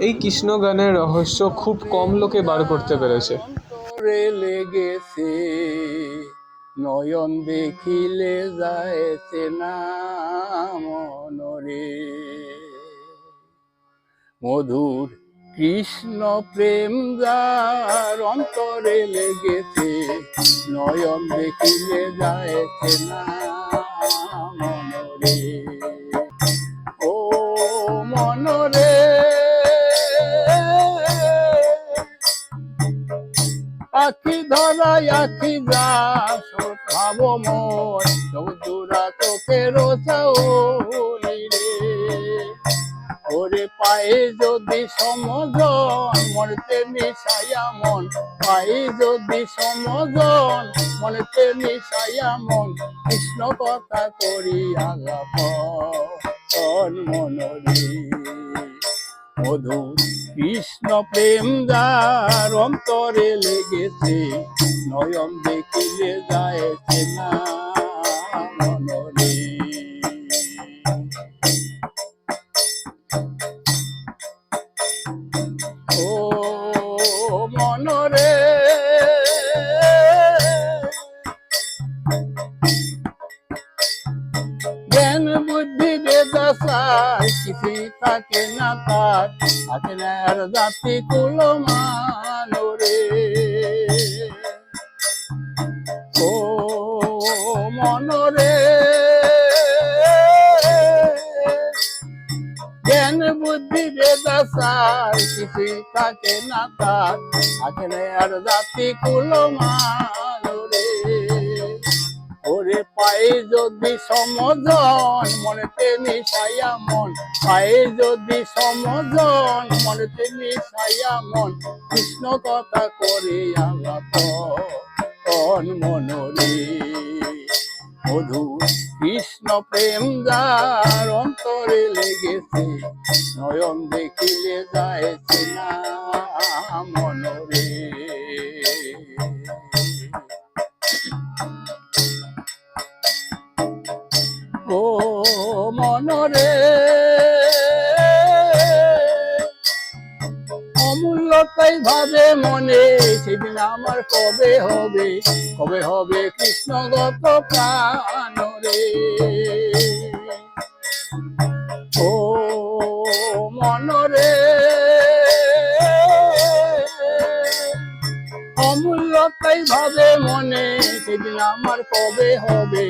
এই কৃষ্ণ গানের রহস্য খুব কম লোকে বার করতে পেরেছে। লেগেছে, নয়ন দেখিলে যায়ছে না মনরে। মধুর কৃষ্ণ প্রেম যার অন্তরে লেগেছে, নয়ন দেখিলে যায়ছে না মনরে। আখি ধরাই আখি যা ভাব মন চৌধুরা চোখের চাউলি রে। ওরে পায়ে যদি সমজন, মনতে মিশাইয়া মন, পায়ে যদি সমজন, মনতে মিশাইয়া মন, কৃষ্ণ কথা করি আলাপ মনরে। মধু কৃষ্ণ প্রেম যার অন্তরে লেগেছে নয়ন দেখিলে যায়ছে না মনরে। ও মনরে কিছুই থাকে কুল মানরে ও মনরে, জ্ঞান বুদ্ধি বেদাসায় কিছুই থাকে না তার থাকে না ওরে পায়ে যদি সমজন, মনেতে মিশাইয়া মন। পায়ে যদি সমজন, মনেতে মিশাইয়া মন। কৃষ্ণ কথা করে কন মনরে। মধু কৃষ্ণ প্রেম যার অন্তরে লেগেছে, নয়ন দেখিলে যায়ছে না মনরে। মনরে। অমূল্য তাই ভাবে মনে, সেদিন আমার কবে হবে কবে হবে কৃষ্ণগত প্রাণরে। ও মনরে তাই ভাবে মনে, সেদিন আমার কবে হবে?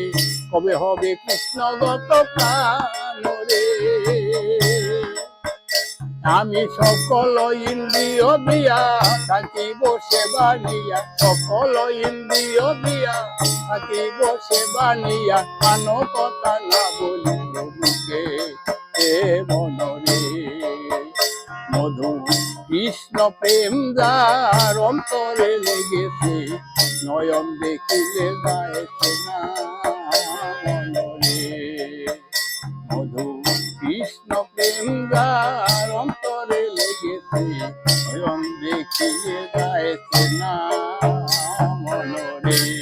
কবে হবে কৃষ্ণগত প্রাণরে আমি সকল ইন্দ্রিয় দিয়া থাকিব সেবা নিয়া, সকল ইন্দ্রিয় দিয়া থাকিব সেবা নিয়া কান কথা না এ মনরে। কৃষ্ণ প্রেম যার অন্তরে লেগেছে। নয়ন দেখিলে যায়ছে না মধু কৃষ্ণ প্রেম যার অন্তরে লেগেছে। নয়ন দেখিলে না মনরে।